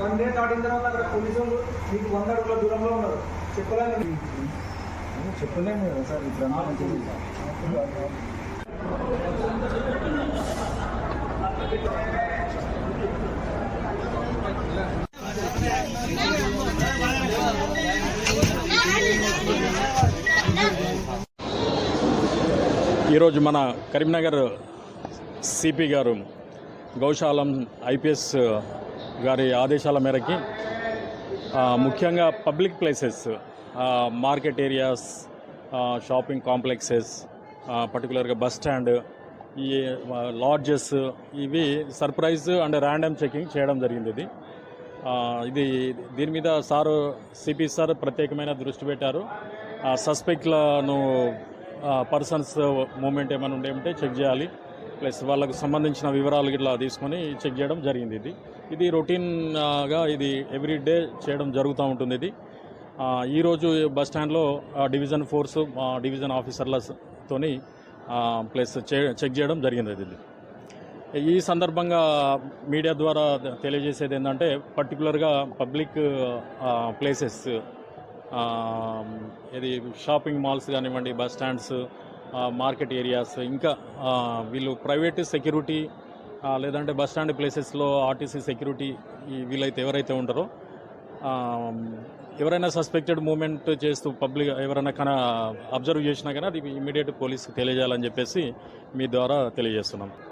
One day దాటిన తర్వాత అక్కడ పోలీసు వాళ్ళు మీకు వంద అడుగుల దూరంలో ఉన్నారు. చెప్పలేదు నేను. చెప్పలేము కదా సార్ ఇప్పుడు ఈరోజు మన కరీంనగర్ సిపి గారు గౌశాలం ఐపీఎస్ గారి ఆదేశాల మేరకి ముఖ్యంగా public places market areas shopping complexes పర్టికులర్గా బస్ స్టాండ్ ఈ లాడ్జెస్ ఇవి సర్ప్రైజ్ అండ్ ర్యాండమ్ చెకింగ్ చేయడం జరిగింది ఇది. ఇది దీని మీద సారు సిపి సార్ ప్రత్యేకమైన దృష్టి పెట్టారు. సస్పెక్ట్లను పర్సన్స్ మూమెంట్ ఏమైనా ఉండే ఉంటే చెక్ చేయాలి. ప్లస్ వాళ్ళకు సంబంధించిన వివరాలు ఇట్లా తీసుకొని చెక్ చేయడం జరిగింది ఇది. ఇది రొటీన్గా ఇది ఎవ్రీ డే చేయడం జరుగుతూ ఉంటుంది ఇది. ఈరోజు బస్ స్టాండ్లో డివిజన్ ఫోర్స్ డివిజన్ ఆఫీసర్లతోని ప్లస్ చెక్ చేయడం జరిగింది ఇది. ఈ సందర్భంగా మీడియా ద్వారా తెలియజేసేది ఏంటంటే పర్టికులర్గా పబ్లిక్ ప్లేసెస్ ఇది షాపింగ్ మాల్స్ కానివ్వండి బస్ స్టాండ్స్ మార్కెట్ ఏరియాస్ ఇంకా వీళ్ళు ప్రైవేట్ సెక్యూరిటీ లేదంటే బస్ స్టాండ్ ప్లేసెస్లో ఆర్టీసీ సెక్యూరిటీ వీళ్ళైతే ఎవరైతే ఉంటారో ఎవరైనా సస్పెక్టెడ్ మూమెంట్ చేస్తూ పబ్లిక్ ఎవరైనా కన అబ్జర్వ్ చేసినా కానీ అది ఇమీడియట్ పోలీస్కి తెలియజేయాలని చెప్పేసి మీ ద్వారా తెలియజేస్తున్నాం.